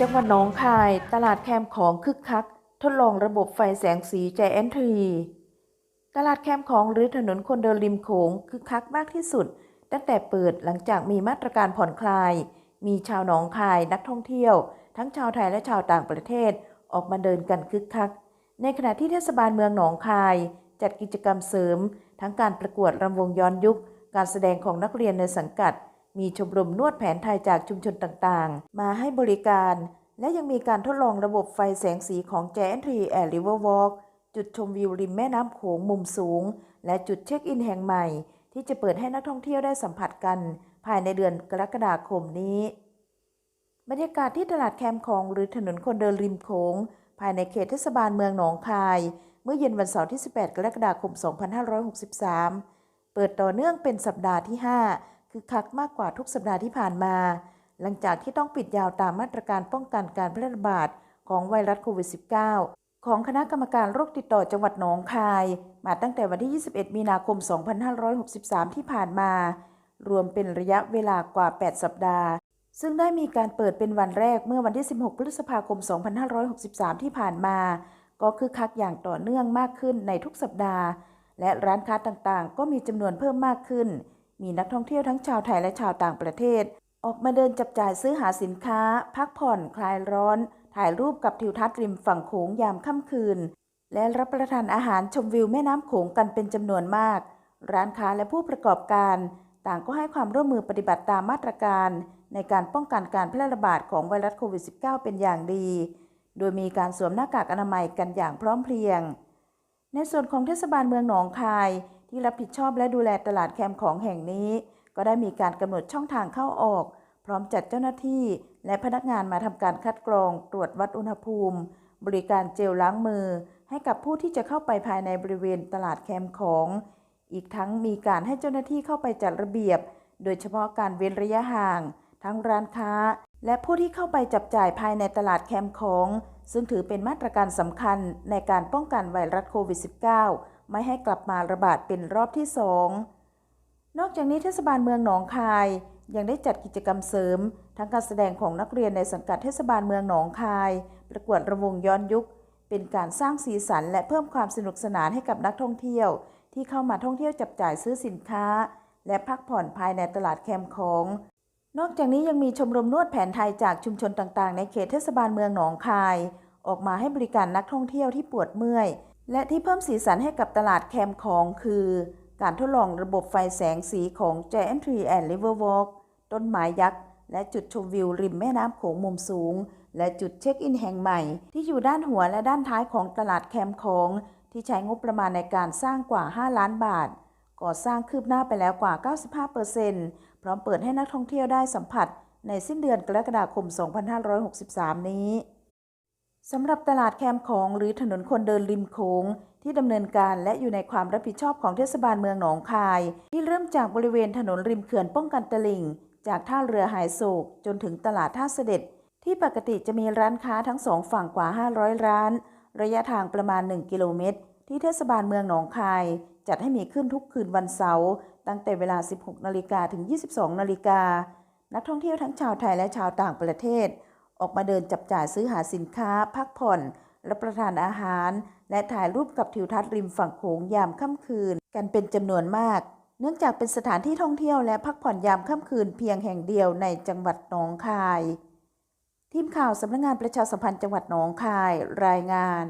จังหวัดหนองคาย ตลาดแคมของคึกคัก ทดลองระบบไฟแสงสีแจแอนทรีตลาดแคมของหรือถนนคนเดินริมโขงคึกคักมากที่สุด ตั้งแต่เปิดหลังจากมีมาตรการผ่อนคลาย มีชาวหนองคายนักท่องเที่ยว ทั้งชาวไทยและชาวต่างประเทศออกมาเดินกันคึกคัก ในขณะที่เทศบาลเมืองหนองคาย จัดกิจกรรมเสริม ทั้งการประกวดรำวงย้อนยุค การแสดงของนักเรียนในสังกัด มีชมรมนวดแผนไทยจากชุมชนต่างๆ มาให้บริการ และยังมีการทดลองระบบไฟแสงสีของแจนทรีแอร์ริเวอร์วอล์กจุดชมวิวริมแม่น้ำโขงมุมสูง และจุดเช็คอินแห่งใหม่ ที่จะเปิดให้นักท่องเที่ยวได้สัมผัสกัน ภายในเดือนกรกฎาคมนี้ บรรยากาศที่ตลาดแคมป์ของ หรือถนนคนเดินริมโขงภายในเขตเทศบาลเมืองหนองคาย เมื่อเย็นวันเสาร์ที่ 18 กรกฎาคม 2563 เปิดต่อเนื่องเป็นสัปดาห์ที่ 5 คือคักมากกว่าทุกสัปดาห์ที่ผ่านมา หลังจากที่ต้องปิดยาวตามมาตรการป้องกันการแพร่ระบาดของไวรัสโควิด -19 ของคณะกรรมการโรคติดต่อจังหวัดหนองคาย มาตั้งแต่วันที่ 21 มีนาคม 2563 ที่ผ่านมา รวมเป็นระยะเวลากว่า 8 สัปดาห์ ซึ่งได้มีการเปิดเป็นวันแรกเมื่อวันที่ 16 พฤษภาคม 2563 ที่ผ่านมา ก็คือคักอย่างต่อเนื่องมากขึ้นในทุกสัปดาห์ และร้านค้าต่างๆ ก็มีจำนวนเพิ่มมากขึ้น มีนักท่องเที่ยวทั้งชาวไทยและชาวต่างประเทศ ออกมาเดินจับจ่ายซื้อหาสินค้า พักผ่อนคลายร้อน ถ่ายรูปกับทิวทัศน์ริมฝั่งโขงยามค่ำคืน และรับประทานอาหารชมวิวแม่น้ำโขงกันเป็นจำนวนมาก ร้านค้าและผู้ประกอบการ ต่างก็ให้ความร่วมมือปฏิบัติตามมาตรการ ในการป้องกันการแพร่ระบาดของไวรัสโควิด -19 เป็นอย่างดี โดยมีการสวมหน้ากากอนามัยกันอย่างพร้อมเพรียงในส่วนของเทศบาลเมืองหนองคายที่รับผิดชอบและดูแลตลาดแคมของแห่งนี้ ก็ได้มีการกำหนดช่องทางเข้าออก พร้อมจัดเจ้าหน้าที่ และพนักงานมาทำการคัดกรอง ตรวจวัดอุณหภูมิ บริการเจลล้างมือ ให้กับผู้ที่จะเข้าไปภายในบริเวณตลาดแคมของ อีกทั้งมีการให้เจ้าหน้าที่เข้าไปจัดระเบียบ โดยเฉพาะการเว้นระยะห่าง ทั้งร้านค้า และผู้ที่เข้าไปจับจ่ายภายในตลาดแคมของ ซึ่งถือเป็นมาตรการสำคัญในการป้องกันไวรัสโควิด -19 ไม่ให้กลับมาระบาดเป็นรอบที่สองนอกจากนี้เทศบาลเมืองหนองคาย ยังได้จัดกิจกรรมเสริม ทั้งการแสดงของนักเรียนในสังกัดเทศบาลเมืองหนองคาย ประกวดระวงย้อนยุค เป็นการสร้างสีสันและเพิ่มความสนุกสนานให้กับนักท่องเที่ยว ที่เข้ามาท่องเที่ยวจับจ่ายซื้อสินค้า และพักผ่อนภายในตลาดแคมป์ของ นอกจากนี้ยังมีชมรมนวดแผนไทยจากชุมชนต่างๆ ในเขตเทศบาลเมืองหนองคาย ออกมาให้บริการนักท่องเที่ยวที่ปวดเมื่อย และที่เพิ่มสีสันให้กับตลาดแคมป์ของคือ การทดลองระบบไฟแสงสีของ Giant Tree and River Walk ต้นไม้ยักษ์ และจุดชมวิวริมแม่น้ำโขงมุมสูง และจุดเช็คอินแห่งใหม่ ที่อยู่ด้านหัวและด้านท้ายของตลาดแคมป์ของ ที่ใช้งบประมาณในการสร้างกว่า 5 ล้านบาท ก่อสร้างคืบหน้าไปแล้วกว่า 95%พร้อมเปิดให้นักท่องเที่ยวได้สัมผัส ในสิ้นเดือนกรกฎาคม 2563 นี้ สำหรับตลาดแคมของ หรือถนนคนเดินริมโขงที่ดำเนินการและอยู่ในความรับผิดชอบของเทศบาลเมืองหนองคาย ที่เริ่มจากบริเวณถนนริมเขื่อนป้องกันตลิ่ง จากท่าเรือหายโศกจนถึงตลาดท่าเสด็จ ที่ปกติจะมีร้านค้าทั้งสองฝั่งกว่า 500 ร้าน ระยะทางประมาณ 1 กิโลเมตร ที่เทศบาลเมืองหนองคาย จัดให้มีขึ้นทุกคืนวันเสาร์ตั้งแต่เวลา 16 นาฬิกาถึง 22 นาฬิกานักท่องเที่ยวทั้งชาวไทยและชาวต่างประเทศ ออกมาเดินจับจ่ายซื้อหาสินค้า พักผ่อน รับประทานอาหาร และถ่ายรูปกับทิวทัศน์ริมฝั่งโขงยามค่ำคืน กันเป็นจำนวนมาก เนื่องจากเป็นสถานที่ท่องเที่ยวและพักผ่อนยามค่ำคืนเพียงแห่งเดียวในจังหวัดหนองคาย ทีมข่าวสำนักงานประชาสัมพันธ์จังหวัดหนองคายรายงาน